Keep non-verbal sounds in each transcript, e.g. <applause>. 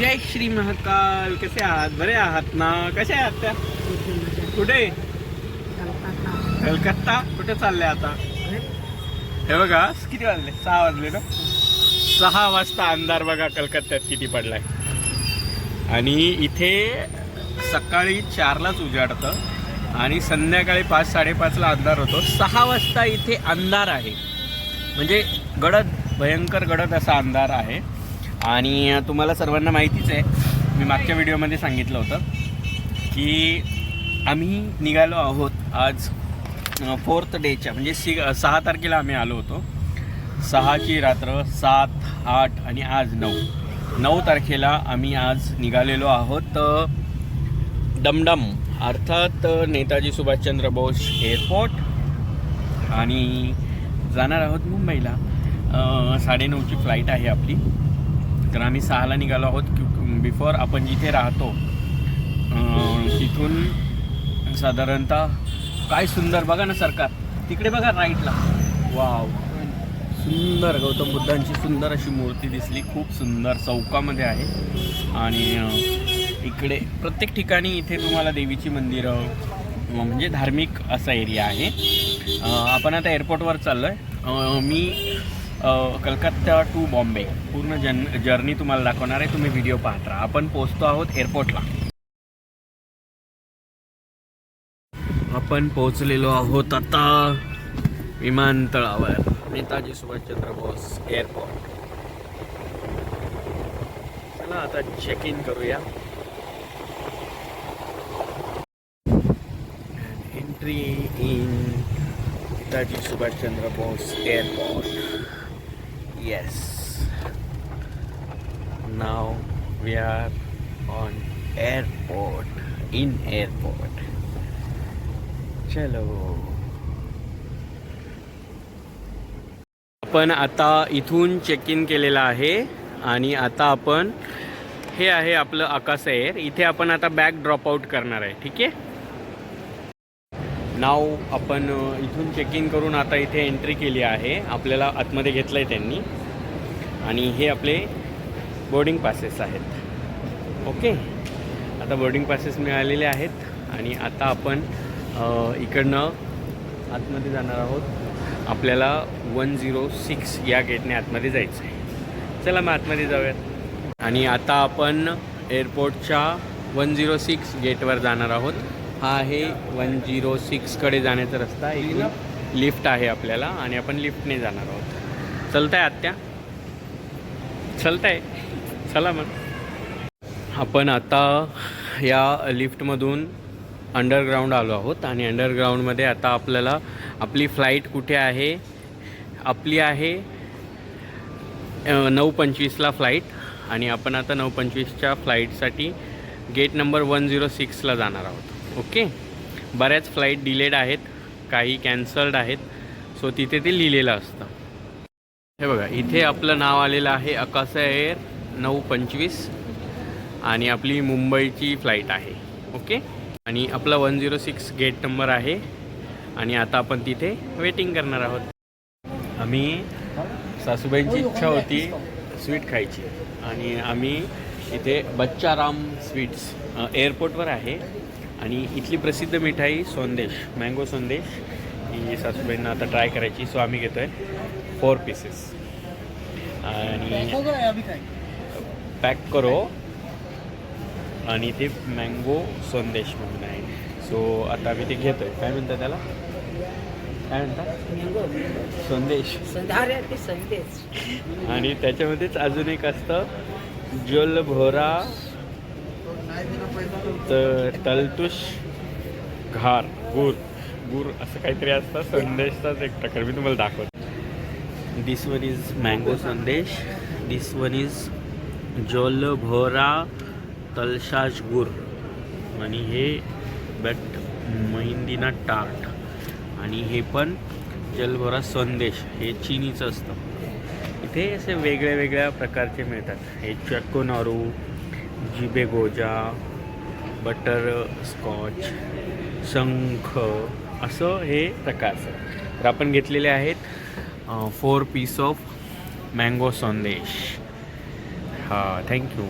जय श्री महाकाल. कसे आहात? बरे आहात ना? कसे आहात त्या? कुठे? कलकत्ता. कुठे चालले आता? हे बघा किती वाजले? सहा वाजले ना? सहा वाजता अंधार बघा कलकत्त्यात किती पडलाय. आणि इथे सकाळी चारलाच उजाडतं आणि संध्याकाळी पाच साडेपाचला अंधार होतो. सहा वाजता इथे अंधार आहे. म्हणजे गडद भयंकर गडद असा अंधार आहे. आणि तुम्हाला सर्वांना माहितीच आहे मी मागच्या व्हिडिओमध्ये सांगितलं होतं की आम्ही निघालो आहोत आज फोर्थ डेच्या म्हणजे सि सहा तारखेला आम्ही आलो होतो. सहाची रात्र सात आठ आणि आज नऊ. नऊ तारखेला आम्ही आज निघालेलो आहोत डमडम अर्थात नेताजी सुभाषचंद्र बोस एअरपोर्ट आणि जाणार आहोत मुंबईला. साडेनऊची फ्लाईट आहे आपली. तर आम्ही सहाला निघालो आहोत बिफोर आपण जिथे राहतो. तिथून साधारणतः काय सुंदर बघा ना सरकार. तिकडे बघा राईटला वाव सुंदर गौतम बुद्धांची सुंदर अशी मूर्ती दिसली. खूप सुंदर चौकामध्ये आहे. आणि इकडे प्रत्येक ठिकाणी इथे तुम्हाला देवीची मंदिरं म्हणजे धार्मिक असा एरिया आहे. आपण आता एअरपोर्टवर चाललो आहे मी कलकत्ता टू बॉम्बे पूर्ण जन जर्नी तुम्हाला दाखवणार आहे. तुम्ही व्हिडिओ पाहत राहा. आपण पोचतो आहोत एअरपोर्टला आपण पोहोचलेलो आहोत आता विमानतळावर. नेताजी सुभाषचंद्र बोस एअरपोर्ट चला आता चेक इन करूया. Entry in Netaji Subhashchandra Bose airport yes now we are on airport in airport चलो आपण आता इथून चेक इन केलेलं आहे आणि आता आपण हे आहे आपलं आकाश एअर इथे आपण आता बॅग ड्रॉप आऊट करणार आहे ठीक आहे? नाव आपण इथून चेक इन करून आता इथे एंट्री केली आहे. आपल्याला आतमध्ये घेतलं आहे त्यांनी. आणि हे आपले बोर्डिंग पासेस आहेत. ओके आता बोर्डिंग पासेस मिळालेले आहेत आणि आता आपण इकडनं आतमध्ये जाणार आहोत. आपल्याला वन झिरो सिक्स या गेटने आतमध्ये जायचं आहे चला मग आतमध्ये जाऊयात. आणि आता आपण एअरपोर्टच्या वन झिरो सिक्स गेटवर जाणार आहोत. हा आहे वन झिरो सिक्सकडे जाण्याचा रस्ता. इकडून लिफ्ट आहे आपल्याला आणि आपण लिफ्टने जाणार आहोत. चलताय आत्या. चलताय. चला मग. आपण आता या लिफ्टमधून अंडरग्राऊंड आलो आहोत आणि अंडरग्राऊंडमध्ये आता आपल्याला आपली फ्लाईट कुठे आहे? आपली आहे नऊ पंचवीसला फ्लाईट आणि आपण आता नऊ पंचवीसच्या फ्लाईटसाठी गेट नंबर वन झिरो सिक्सला जाणार आहोत. ओके बऱ्याच फ्लाईट डिलेड आहेत काही कॅन्सल्ड आहेत. सो तिथे ते लिहिलेलं असतं. हे बघा इथे आपलं नाव आलेलं आहे अकासा एअर नऊ पंचवीस आणि आपली मुंबईची फ्लाईट आहे ओके? आणि आपला one zero six gate number आहे आणि आता आपण तिथे वेटिंग करणार आहोत. आम्ही सासूबाईंची इच्छा होती स्वीट खायची आणि आम्ही इथे बच्चाराम स्वीट्स एअरपोर्टवर आहे आणि इथली प्रसिद्ध मिठाई सोंदेश मँगो सोंदेश ही सासूबाईंना आता ट्राय करायची सो आम्ही घेतो आहे फोर पीसेस. आणि पॅक करो. आणि ते मँगो संदेश म्हणून आहे. सो आता मी ते घेतो आहे काय म्हणतात त्याला? काय म्हणतात? संदेश. संदेश. आणि त्याच्यामध्येच अजून एक असतं जल भोरा त- तलतुश घार गुर. गुर असं काहीतरी असतं. संदेशचाच एक प्रकार. मी तुम्हाला दाखवतो. दिस वन इज मँगो संदेश दिस वन इज जोल भोरा तलशाज गुर आणि हे बट महिंदीना टार्ट आणि हे पण जलभोरा संदेश. हे चिनीचं असतं. इथे असे वेगळ्या वेगळ्या प्रकारचे मिळतात. हे चकोनारू जिबे गोजा बटर स्कॉच शंख असं हे प्रकारचं. तर आपण घेतलेले आहेत. Four piece of mango sandesh हां thank you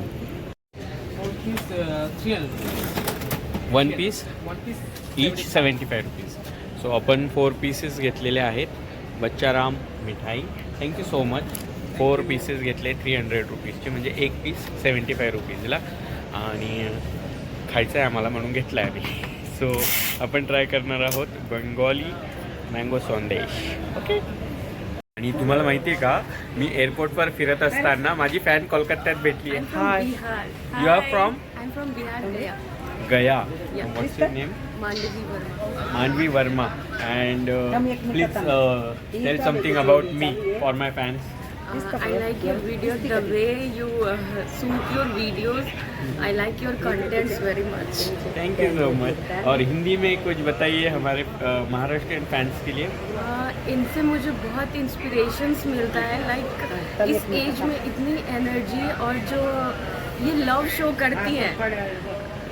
is 300. One piece. Each seventy five rupees so आपण फोर पीसेस घेतलेले आहेत. बच्चाराम मिठाई. Thank you so much four pieces घेतले थ्री हंड्रेड रुपीजचे म्हणजे एक पीस सेवन्टी फाय रुपीजला आणि खायचं आहे आम्हाला म्हणून घेतलं आहे आम्ही. <laughs> सो आपण ट्राय करणार आहोत बंगॉली मँगो सॉन्देश ओके आणि तुम्हाला माहितीये का मी एअरपोर्ट वर फिरत असताना माझी फॅन कोलकात्यात भेटली you are from Gaya name Mandavi Verma and please something about me for my fans Uh, I like your videos, the way you uh, shoot your videos. I like your contents very much. Thank you so much. और हिंदी में कुछ बताइए हमारे Maharashtrian fans के लिए। Uh, इनसे मुझे बहुत inspirations मिलता है लाइक इस एज में इतनी एनर्जी और जो ये लव शो करती हैं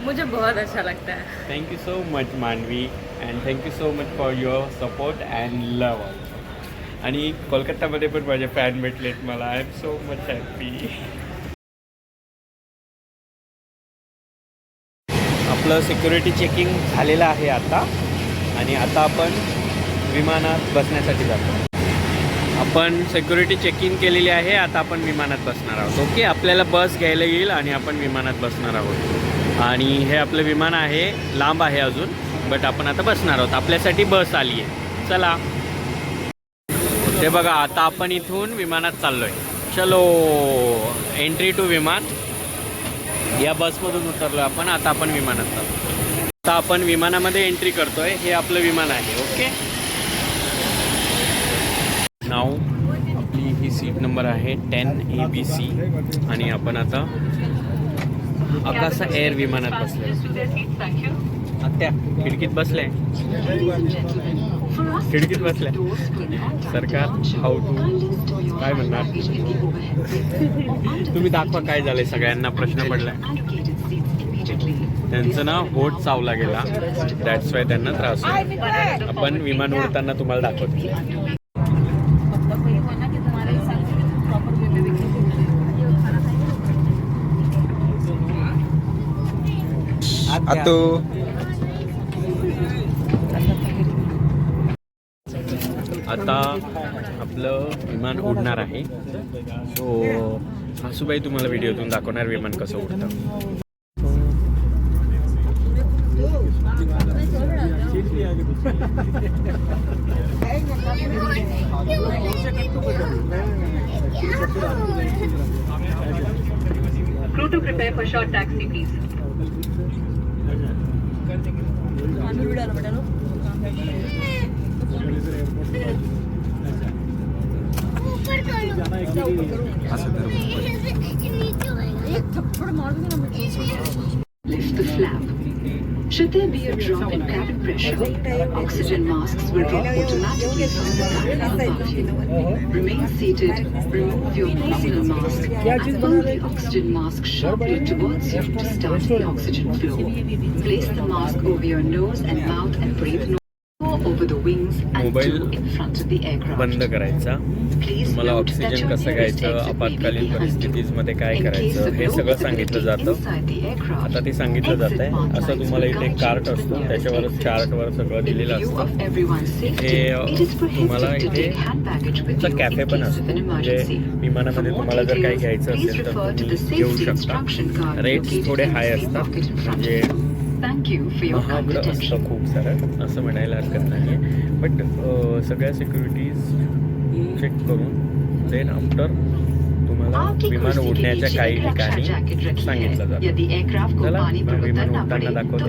मुझे बहुत अच्छा लगता है। Thank you so much Manvi and thank you so much for your support and love आणि कोलकातामध्ये पण माझे फॅन भेटलेत मला. I am so much happy आपलं सिक्युरिटी चेकिंग झालेलं आहे आता. आणि आता आपण विमानात बसण्यासाठी जातो. आपण सिक्युरिटी चेकिंग केलेली आहे. आता आपण विमानात बसणार आहोत. ओके आपल्याला बस घ्यायला येईल आणि आपण विमानात बसणार आहोत. आणि हे आपलं विमान आहे. लांब आहे अजून बट आपण आता बसणार आहोत. आपल्यासाठी बस आली आहे चला. ते बघा आता आपण इथून विमानात चाललोय. चलो एंट्री टू विमान. या बसमधून उतरलो आपण आता आपण विमानात चाललो आता आपण विमानामध्ये एंट्री करतोय हे आपलं विमान आहे ओके? नाव आपली ही सीट नंबर आहे टेन ए बी सी आणि आपण आता आकाशा एअर विमानात बसले आत्या खिडकीत बसले खिडकीत बसल्या. सरकार हाऊ टू काय म्हणणार? तुम्ही दाखवा काय झालंय सगळ्यांना प्रश्न पडलाय. त्यांचं ना होट चावला गेला. दॅट्स वाय त्यांना त्रास होतो आपण विमान उडताना तुम्हाला दाखवतो. आतो. आता आपलं विमान उडणार आहे सो सासूबाई तुम्हाला व्हिडिओतून दाखवणार विमान कसं उडतं Crew to prepare for short taxi, please. Lift the flap. Should there be a drop in cabin pressure, oxygen masks will drop automatically from the cabin above. Remain seated, remove your personal mask, and pull the oxygen mask sharply towards you to start the oxygen flow. Place the mask over your nose and mouth and breathe no mobile बंद करायचा. तुम्हाला oxygen कसं घ्यायचं? आपत्कालीन परिस्थितीमध्ये काय करायचं? हे सगळं सांगितलं जातं. आता ते सांगितलं जात आहे असं तुम्हाला इथे कार्ट असतो. त्याच्यावर चार्टवर सगळं दिलेलं असतं. हे तुम्हाला इथे कॅफे पण असतो. म्हणजे विमानामध्ये तुम्हाला जर काही घ्यायचं असेल तर तुम्ही घेऊ शकता. रेट्स थोडे हाय असतात. म्हणजे kind महागडं attention. असतं खूप सारं असं म्हणायला हरकत नाही आहे बट सगळ्या सिक्युरिटीज चेक करून देन आफ्टर तुम्हाला विमान उडण्याच्या काही ठिकाणी सांगितलं जातं यदि एयरक्राफ्ट को चला, विमान उड़ताना पड़े दाखवतो.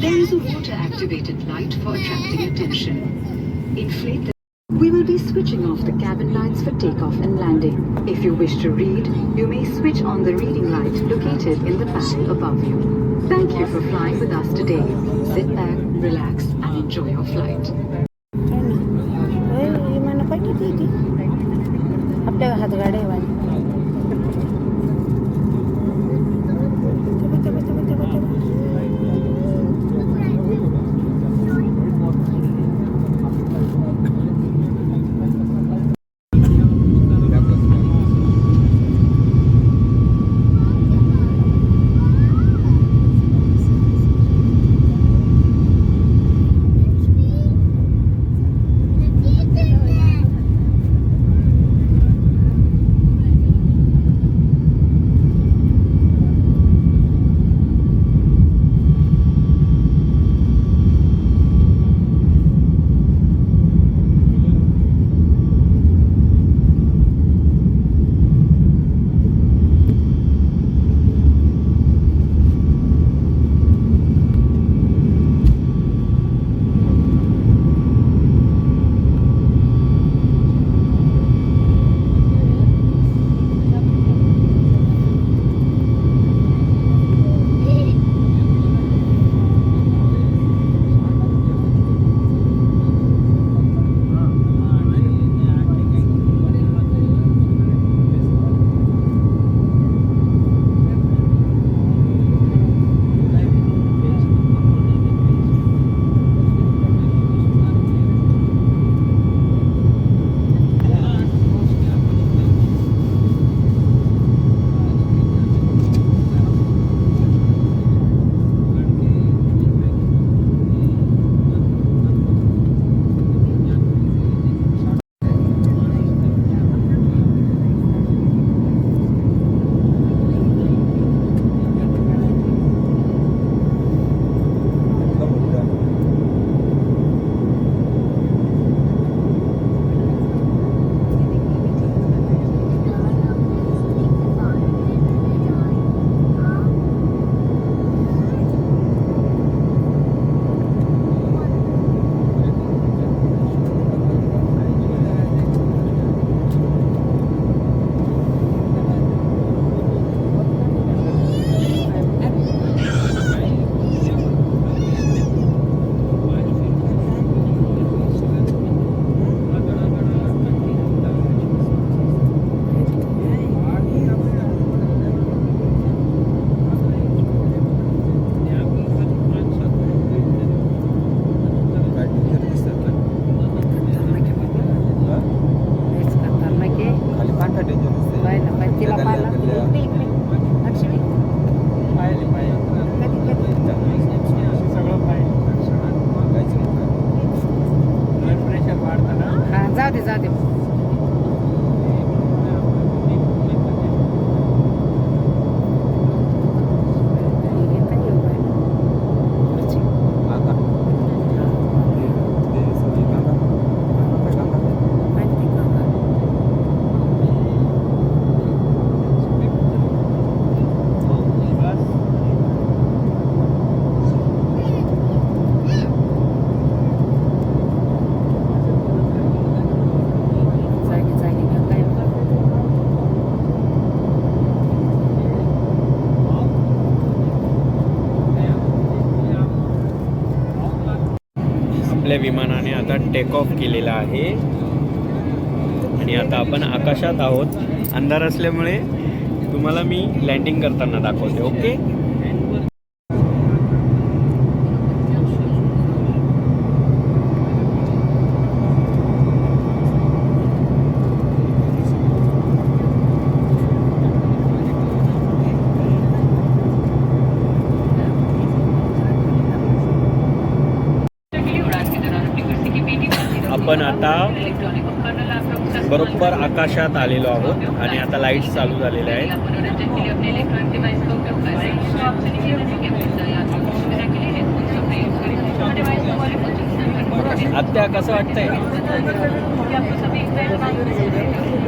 There is a water activated light for attracting attention. Inflate the We will be switching off the cabin lights for takeoff and landing. If you wish to read, you may switch on the reading light located in the panel above you. Thank you for flying with us today. Sit back, relax, and enjoy your flight. विमान पाहिजे ती आपल्या हातगाड्या आपल्या विमानाने आता take off केलेला आहे. आणि आता आपण आकाशात आहोत. अंधार असल्यामुळे तुम्हाला मी लँडिंग करताना दाखवते ओके आपण आता बरोबर आकाशात आलेलो आहोत आणि आता लाईट्स चालू झालेल्या आहेत. आत्या कसं वाटतंय?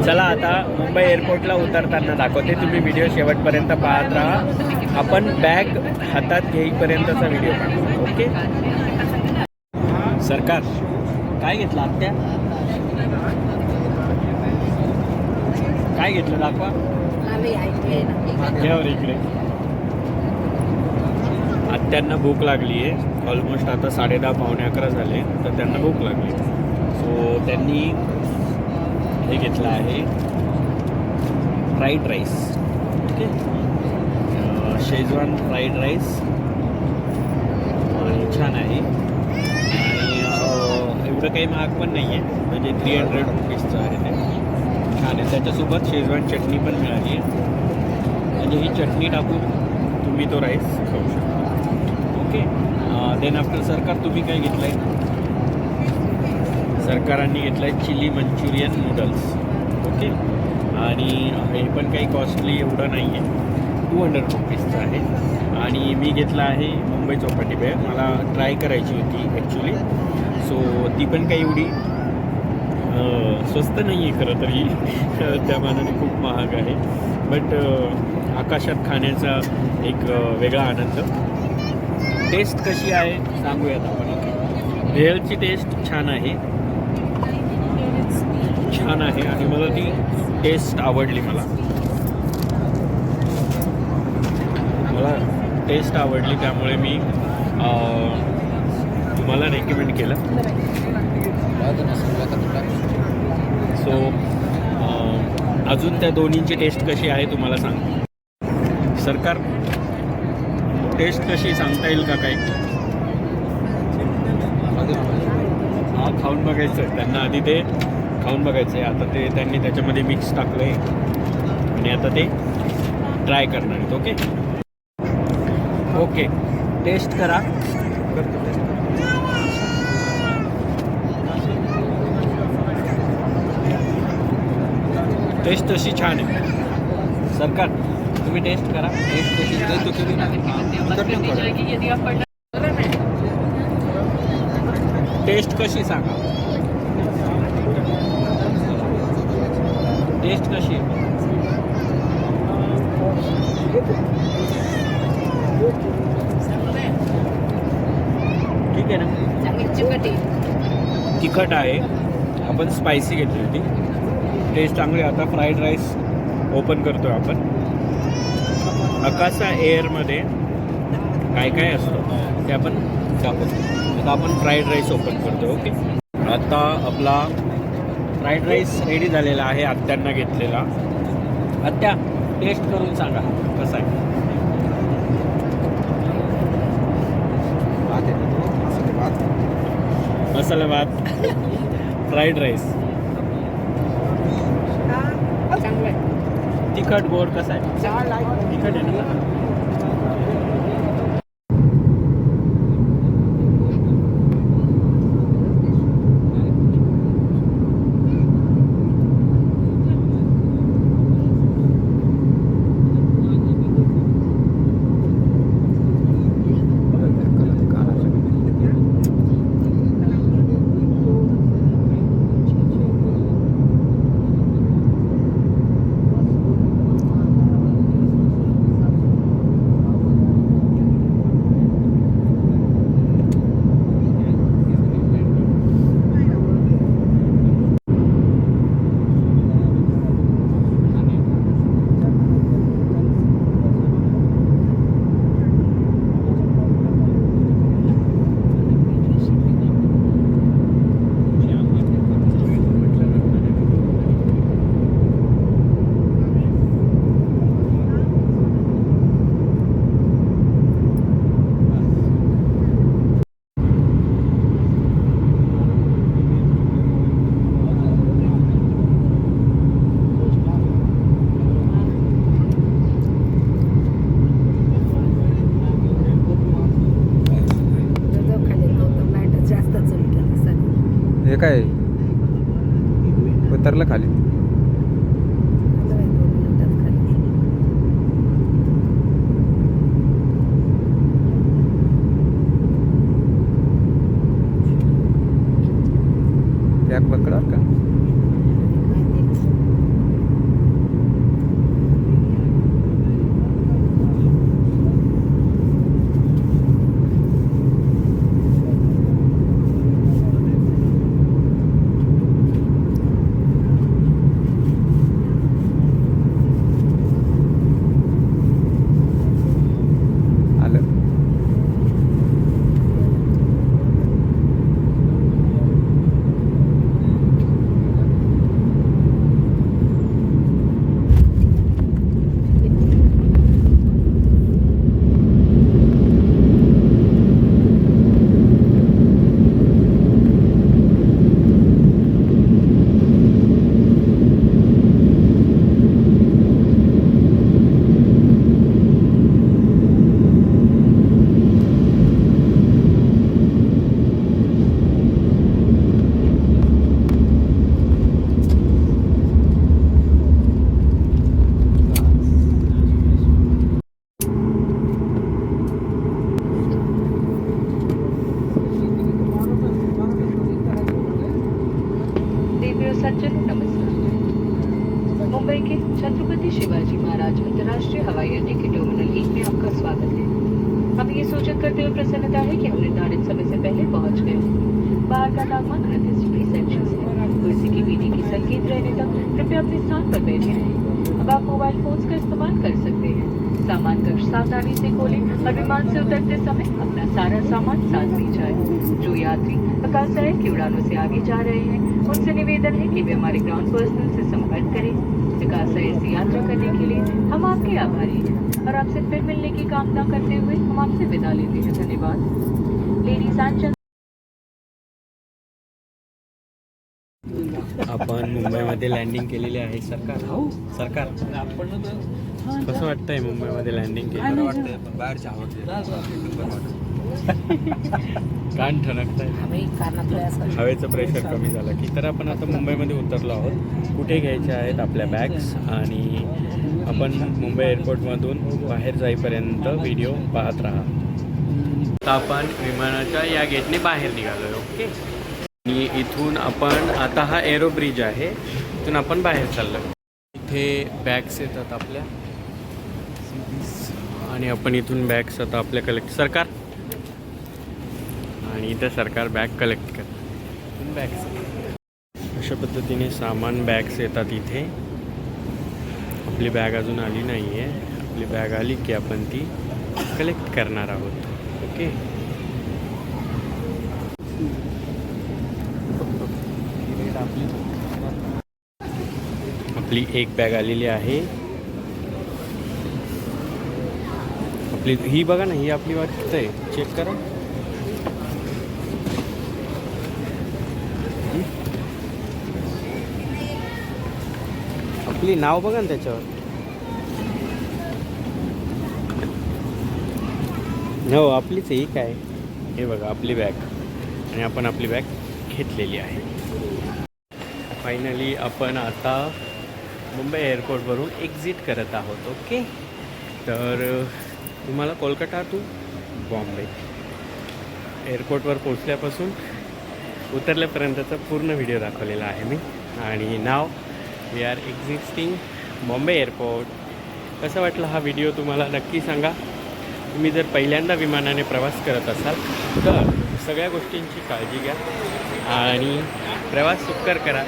चला आता मुंबई एअरपोर्टला उतरताना दाखवते. तुम्ही व्हिडिओ शेवटपर्यंत पाहत राहा. आपण बॅग हातात घेईपर्यंतचा व्हिडिओ ओके सरकार काय घेतलं आत्या? काय घेतलं? दाखवा. घ्यावर इकडे. आत्यांना भूक लागली आहे. ऑलमोस्ट आता साडेदहा पावणे अकरा झाले. तर त्यांना भूक लागली. सो त्यांनी हे घेतलं आहे. Fried rice okay schezwan fried rice आणि छान आहे. आणि एवढं काही महाग पण नाही आहे म्हणजे थ्री हंड्रेड रुपीजचं आहे ते. छान आहे. त्याच्यासोबत शेजवान चटणी पण मिळाली आहे. म्हणजे ही चटणी टाकून तुम्ही तो राईस खाऊ शकता. ओके देन आफ्टर सरकार तुम्ही काय घेतलं आहे सरकारांनी घेतलं आहे चिली मंचुरियन नूडल्स ओके आणि हे पण काही कॉस्टली एवढं नाही आहे टू हंड्रेड रुपीजचं आहे. आणि मी घेतला आहे मुंबई चौपाटी बॅग मला ट्राय करायची होती ॲक्च्युली सो ती पण काही एवढी स्वस्त नाही आहे खरं तर. ही <laughs> त्या मानाने खूप महाग आहे. बट आकाशात खाण्याचा एक वेगळा आनंद. टेस्ट कशी आहे सांगूयात आपण भेळची टेस्ट छान आहे. छान आहे आणि मला ती टेस्ट आवडली मला. मला टेस्ट आवडली त्यामुळे मी तुम्हाला रेकमेंड केलं. सो अजून त्या दोन्हींची टेस्ट कशी आहे तुम्हाला सांग. सरकार टेस्ट कशी सांगता येईल का काही? हा खाऊन बघायचं आहे त्यांना आधी ते खाऊन बघायचं आहे आता ते त्यांनी त्याच्यामध्ये मिक्स टाकलं आहे आणि आता ते ट्राय करणार आहेत ओके ओके टेस्ट करा. टेस्ट तशी छान आहे. सरकार तुम्ही टेस्ट करा. टेस्ट कशी टेस्ट कशी सांगा. टेस्ट कशी ठीक आहे ना? तिखट आहे. आपण स्पायसी घेतली होती. टेस्ट चांगली आहे. आता फ्राईड राईस ओपन करतोय आपण. अकासा एअरमध्ये काय काय असतं ते आपण दाखवतो. आता आपण फ्राईड राईस ओपन करतो ओके आता आपला फ्राईड राईस रेडी झालेला आहे आत्यांना घेतलेला. आत्या टेस्ट करून सांगा कसा आहे. मसाला भात. <laughs> फ्राईड राईस तिखट गोड कसं आहे? तिखट आहे ना जो खाली तो तो लाइट जास्त चमकेल सगळं हे काय? उतरलं खाली. और विमान से उतरते समय अपना सारा सामान साथ ली जाए, जो यात्री आकाश की उड़ानों से आगे जा रहे हैं। उनसे निवेदन है कि वे हमारे ग्राउंड पर्सनल से संपर्क करें। विकास से यात्रा करने के लिए हम आपके आभारी हैं और आपसे फिर मिलने की कामना करते हुए हम आपसे विदा लेते हैं। धन्यवाद। लेडीज़ एंड आपण मुंबईमध्ये लँडिंग केलेली आहे. सरकार सरकार. आपण कसं वाटतंय मुंबईमध्ये लँडिंग केलं वाटतंय बाहेरचे आवडते कान ठणकत आहे हवे कानातलं असं. हवेचं प्रेशर कमी झालं की तर आपण आता मुंबईमध्ये उतरलो आहोत. कुठे घ्यायच्या आहेत आपल्या बॅग्स आणि आपण मुंबई एअरपोर्टमधून बाहेर जाईपर्यंत व्हिडिओ पाहत राहा. आता आपण विमानाच्या या गेटने बाहेर निघालो ओके आणि इथून आपण आता हा एरो ब्रिज आहे. इथून आपण बाहेर चाललो इथे बॅग्स येतात आपल्या. आणि आपण इथून बॅग्स आता आपल्या कलेक्ट सरकार. आणि इथं सरकार बॅग कलेक्ट कर बॅग्स अशा पद्धतीने सामान बॅग्स येतात इथे. आपली बॅग अजून आली नाही आहे आपली बॅग आली की आपण ती कलेक्ट करणार आहोत. ओके आपली एक बॅग आलेली आहे. आपली ही बघा ना ही आपली वाटत आहे? चेक करा. आपली नाव बघा ना त्याच्यावर. हो आपलीच ही काय? हे बघा आपली बॅग. आणि आपण आपली बॅग घेतलेली आहे. फायनली आपण आता मुंबई एअरपोर्टवरून एक्झिट करत आहोत ओके तर तुम्हाला कोलकाता टू बॉम्बे एअरपोर्टवर पोचल्यापासून उतरल्यापर्यंतचा पूर्ण व्हिडिओ दाखवलेला आहे मी. आणि now we are existing Bombay airport कसा वाटला हा व्हिडिओ तुम्हाला? नक्की सांगा. तुम्ही जर पहिल्यांदा विमानाने प्रवास करत असाल तर सगळ्या गोष्टींची काळजी घ्या आणि प्रवास सुकर करा.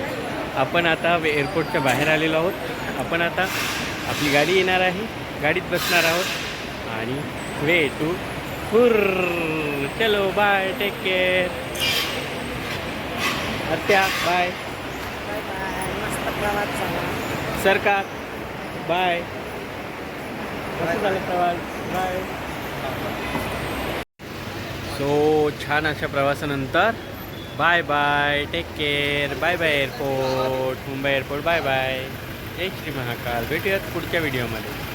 आपण आता वे- एअरपोर्टच्या बाहेर आलेलो आहोत. आपण आता आपली गाडी येणार आहे. गाडीत बसणार आहोत. आणि वे टू फुर चलो बाय टेक केअर आत्या बाय बाय मस्त प्रवास सरकार बाय कसं झालं प्रवास? बाय सो छान अशा प्रवासानंतर bye bye take care bye bye airport Mumbai airport bye bye जय श्री महाकाल भेटूयात पुढच्या व्हिडिओमध्ये